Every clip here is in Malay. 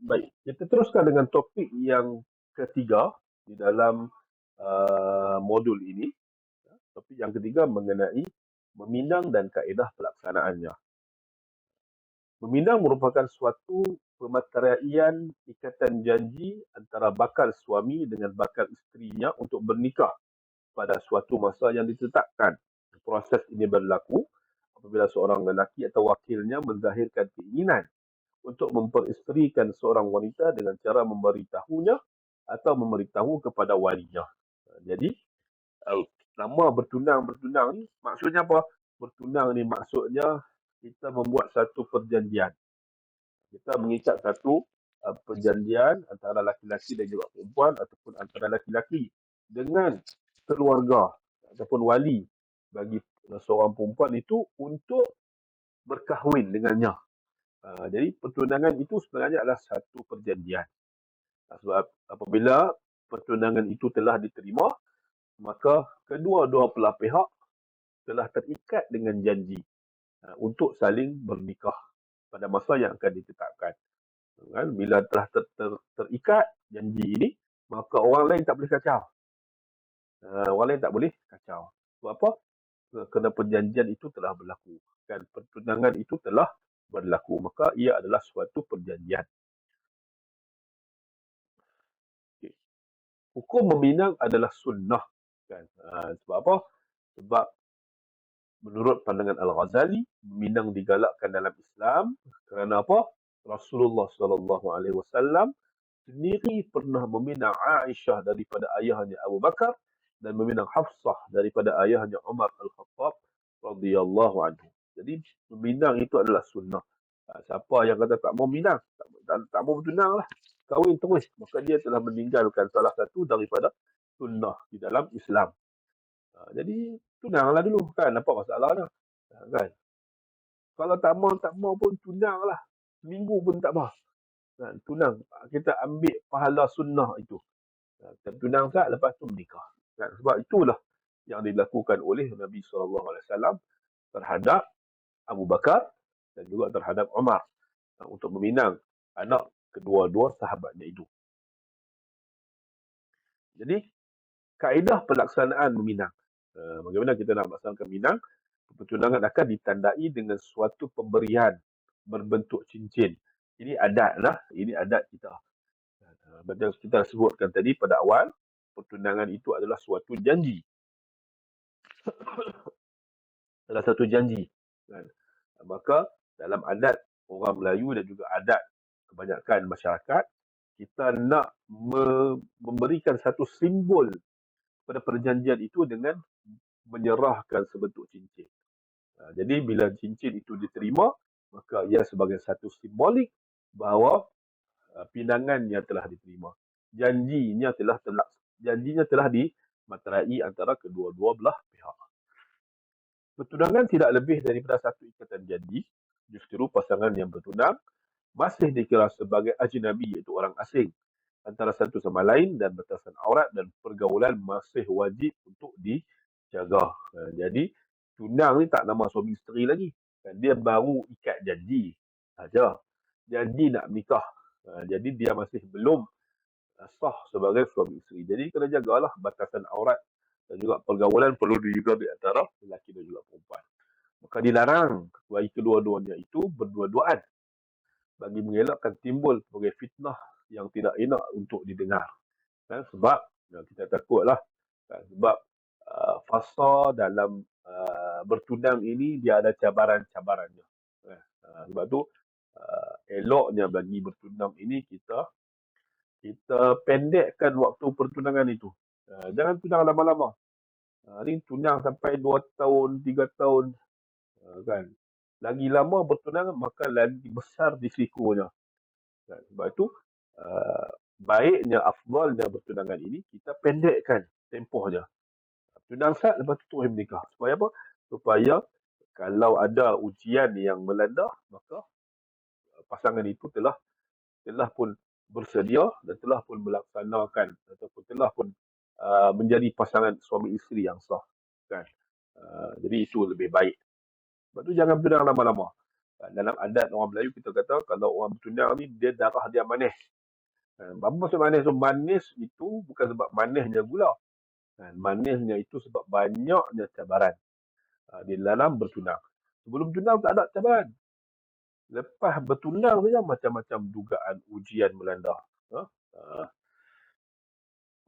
Baik, kita teruskan dengan topik yang ketiga di dalam uh, modul ini. Topik yang ketiga mengenai meminang dan kaedah pelaksanaannya. Meminang merupakan suatu pemateraian ikatan janji antara bakal suami dengan bakal isterinya untuk bernikah pada suatu masa yang ditetapkan. Proses ini berlaku apabila seorang lelaki atau wakilnya menzahirkan keinginan untuk memperisterikan seorang wanita dengan cara memberitahunya atau memberitahu kepada walinya. Jadi, uh, nama bertunang-bertunang ni maksudnya apa? Bertunang ni maksudnya kita membuat satu perjanjian. Kita mengikat satu uh, perjanjian antara laki-laki dan juga perempuan ataupun antara laki-laki dengan keluarga ataupun wali bagi seorang perempuan itu untuk berkahwin dengannya. Uh, jadi pertunangan itu sebenarnya adalah satu perjanjian. Uh, sebab apabila pertunangan itu telah diterima, maka kedua-dua belah pihak telah terikat dengan janji uh, untuk saling bernikah pada masa yang akan ditetapkan. Kan? Bila telah ter, ter, terikat janji ini, maka orang lain tak boleh kacau. Orang lain tak boleh kacau. Sebab apa? Kerana perjanjian itu telah berlaku. Dan pertunangan itu telah berlaku. Maka ia adalah suatu perjanjian. Okay. Hukum meminang adalah sunnah. Kan? Uh, sebab apa? Sebab menurut pandangan Al-Ghazali, meminang digalakkan dalam Islam kerana apa? Rasulullah sallallahu alaihi wasallam sendiri pernah meminang Aisyah daripada ayahnya Abu Bakar dan meminang Hafsah daripada ayahnya Umar Al-Khattab radhiyallahu anhu. Jadi meminang itu adalah sunnah. Ha, siapa yang kata tak mau minang, tak, tak, tak mau bertunang lah, kahwin terus, maka dia telah meninggalkan salah satu daripada sunnah di dalam Islam. Ha, jadi tunanglah dulu kan. Apa masalahnya? Ha, kan? Kalau tak mau tak mau pun tunanglah seminggu pun tak apa kan tunang. Kita ambil pahala sunnah itu. Ha, kita tunang sat lepas tu menikah. Kan? Sebab itulah yang dilakukan oleh Nabi SAW terhadap Abu Bakar dan juga terhadap Umar ha, untuk meminang anak kedua-dua sahabatnya itu. Jadi, kaedah pelaksanaan meminang. Eh, bagaimana kita nak melaksanakan minang, pertunangan akan ditandai dengan suatu pemberian berbentuk cincin. Ini adat lah, ini adat kita. Macam kita sebutkan tadi pada awal, pertunangan itu adalah suatu janji. adalah satu janji. Maka dalam adat orang Melayu dan juga adat kebanyakan masyarakat, kita nak memberikan satu simbol pada perjanjian itu dengan menyerahkan sebentuk cincin. Ha, jadi bila cincin itu diterima, maka ia sebagai satu simbolik bahawa pinangannya telah diterima. Janjinya telah telah janjinya telah dimaterai antara kedua-dua belah pihak. Pertunangan tidak lebih daripada satu ikatan janji. Justru pasangan yang bertunang masih dikira sebagai ajnabi iaitu orang asing antara satu sama lain dan batasan aurat dan pergaulan masih wajib untuk dijaga. Ha, jadi tunang ni tak nama suami isteri lagi. Ha, dia baru ikat janji saja. Janji nak nikah. Ha, jadi dia masih belum sah sebagai suami isteri. Jadi kena jagalah batasan aurat dan juga pergaulan perlu dijaga di antara lelaki. Maka dilarang bagi kedua-duanya itu berdua-duaan bagi mengelakkan timbul sebagai fitnah yang tidak enak untuk didengar. Kan? Sebab ya, kita takutlah kan? sebab uh, fasa dalam uh, bertunang ini dia ada cabaran-cabarannya. Kan? Uh, sebab tu uh, eloknya bagi bertunang ini kita kita pendekkan waktu pertunangan itu. Uh, jangan tunang lama-lama. Uh, ini tunang sampai 2 tahun, 3 tahun. Uh, kan? Lagi lama bertunang maka lagi besar risikonya. Kan? Sebab itu uh, baiknya afdalnya bertunangan ini kita pendekkan tempohnya. Tunang sat lepas tu terus menikah. Supaya apa? Supaya kalau ada ujian yang melanda maka uh, pasangan itu telah telah pun bersedia dan telah pun melaksanakan ataupun telah pun uh, menjadi pasangan suami isteri yang sah kan. Uh, jadi itu lebih baik. Sebab tu jangan bertunang lama-lama. dalam adat orang Melayu kita kata kalau orang bertunang ni dia darah dia manis. Ha, apa maksud manis tu? Manis itu bukan sebab manisnya gula. Ha, manisnya itu sebab banyaknya cabaran di dalam bertunang. Sebelum tunang tak ada cabaran. Lepas bertunang saja macam-macam dugaan ujian melanda.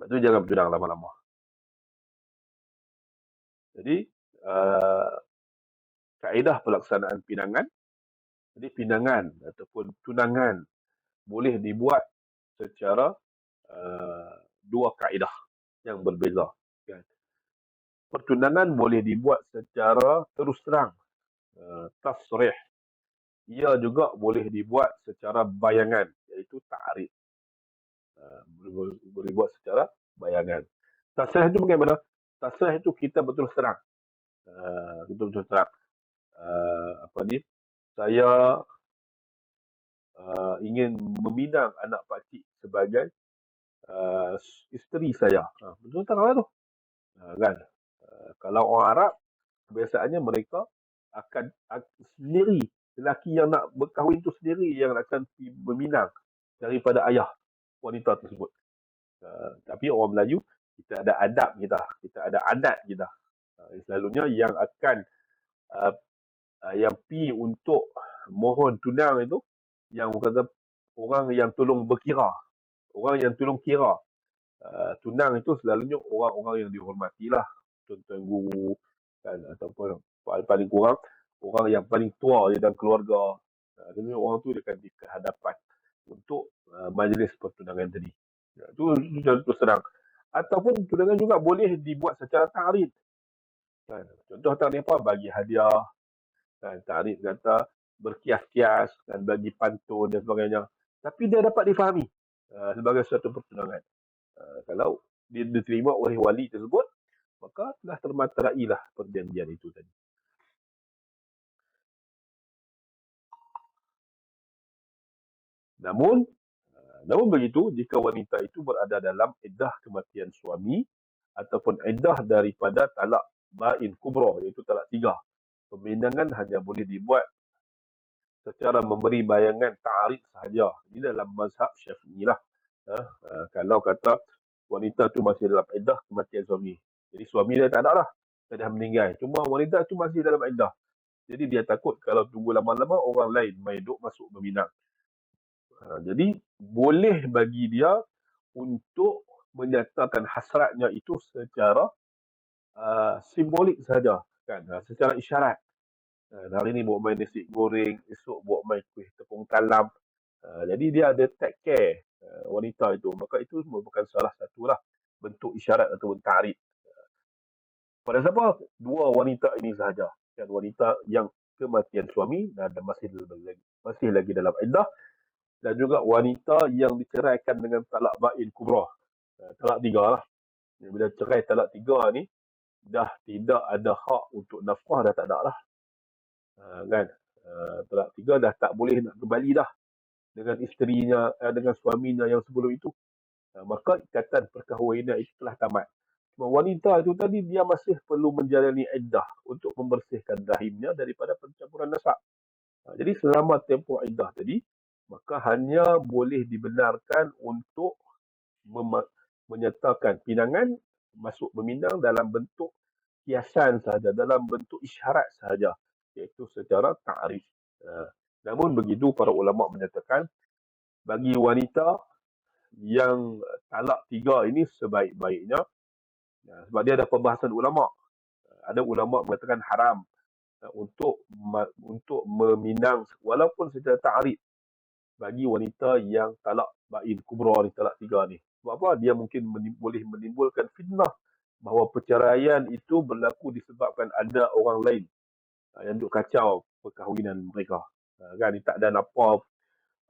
Sebab tu jangan bertunang lama-lama. Jadi, uh, kaedah pelaksanaan pinangan jadi pinangan ataupun tunangan boleh dibuat secara uh, dua kaedah yang berbeza. Kan? Pertunangan boleh dibuat secara terus terang, uh, tasrih. Ia juga boleh dibuat secara bayangan, iaitu ta'rif. Uh, boleh, boleh dibuat secara bayangan. Tasrih itu bagaimana? Tasrih itu kita betul terang. Uh, betul-betul terang. Uh, apa ni? saya uh, ingin meminang anak pakcik sebagai uh, isteri saya. Uh, betul tak tu? Uh, kan? Uh, kalau orang Arab, kebiasaannya mereka akan, akan sendiri, lelaki yang nak berkahwin tu sendiri yang akan meminang daripada ayah wanita tersebut. Uh, tapi orang Melayu, kita ada adab kita, kita ada adat kita. Uh, selalunya yang akan uh, uh, yang pi untuk mohon tunang itu yang kata orang yang tolong berkira. Orang yang tolong kira. Uh, tunang itu selalunya orang-orang yang dihormati lah contoh guru kan ataupun paling kurang orang yang paling tua di dalam keluarga. Uh, orang tu dia akan di kehadapan untuk uh, majlis pertunangan tadi. Ya, itu, itu contoh senang. Ataupun tunangan juga boleh dibuat secara ta'rid kan? contoh tak apa? Bagi hadiah kan tarif kata berkias-kias dan bagi pantun dan sebagainya. Tapi dia dapat difahami uh, sebagai suatu pertunangan. Uh, kalau dia diterima oleh wali tersebut maka telah termaterailah perjanjian itu tadi. Namun uh, namun begitu jika wanita itu berada dalam iddah kematian suami ataupun iddah daripada talak bain kubra iaitu talak tiga pembinangan hanya boleh dibuat secara memberi bayangan ta'arif sahaja. Ini dalam mazhab syafi'i lah. Ha? Ha, kalau kata wanita tu masih dalam iddah kematian suami. Jadi suami dia tak ada lah. Dia dah meninggal. Cuma wanita tu masih dalam iddah. Jadi dia takut kalau tunggu lama-lama orang lain main masuk berminang. Ha, jadi boleh bagi dia untuk menyatakan hasratnya itu secara uh, simbolik saja kan ha, secara isyarat. Ha, hari ni buat main nasi goreng esok buat main kuih tepung talam. Ha, jadi dia ada take care ha, wanita itu. Maka itu merupakan salah satu lah bentuk isyarat atau ta'rif pada siapa? Dua wanita ini sahaja. Dan wanita yang kematian suami dan masih lagi masih lagi dalam iddah. Dan juga wanita yang diceraikan dengan talak bain kubra. Talak tiga lah. Bila cerai talak tiga ni dah tidak ada hak untuk nafkah dah tak ada lah. Ha, kan? Ha, tiga dah tak boleh nak kembali dah dengan isterinya, eh, dengan suaminya yang sebelum itu. Ha, maka ikatan perkahwinan itu telah tamat. Cuma wanita itu tadi dia masih perlu menjalani iddah untuk membersihkan rahimnya daripada pencampuran nasab. Ha, jadi selama tempoh iddah tadi, maka hanya boleh dibenarkan untuk menyatakan pinangan masuk meminang dalam bentuk kiasan sahaja, dalam bentuk isyarat sahaja, iaitu secara ta'rif. Uh, namun begitu, para ulama menyatakan, bagi wanita yang talak tiga ini sebaik-baiknya, uh, sebab dia ada pembahasan ulama. Uh, ada ulama mengatakan haram untuk untuk meminang walaupun secara ta'rif bagi wanita yang talak bain kubra ni, talak tiga ni. Sebab apa? Dia mungkin menim- boleh menimbulkan fitnah bahawa perceraian itu berlaku disebabkan ada orang lain uh, yang duk kacau perkahwinan mereka. Uh, kan? Tak ada apa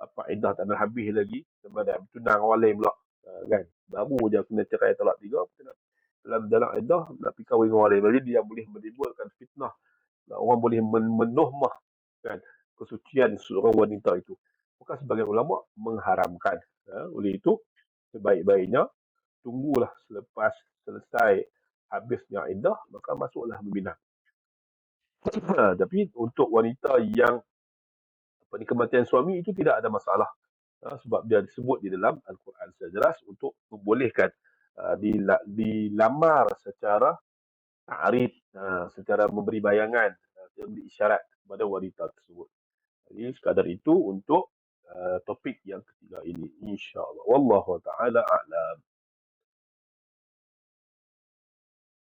apa edah tak ada habis lagi sebab dia bertunang orang lain pula. Uh, kan? Baru je kena cerai talak tiga. Dalam dalam edah nak pergi kahwin orang lain. Jadi dia boleh menimbulkan fitnah. Orang boleh menohmah kan? kesucian seorang wanita itu. Maka sebagai ulama mengharamkan. Uh, oleh itu, sebaik-baiknya tunggulah selepas selesai habisnya iddah maka masuklah membina. Tapi untuk wanita yang apa ni kematian suami itu tidak ada masalah. Uh, sebab dia disebut di dalam Al-Quran secara jelas untuk membolehkan uh, dilamar secara ta'rif. Uh, secara memberi bayangan uh, memberi isyarat kepada wanita tersebut. Jadi sekadar itu untuk topik yang ketiga ini insyaallah wallahu taala a'lam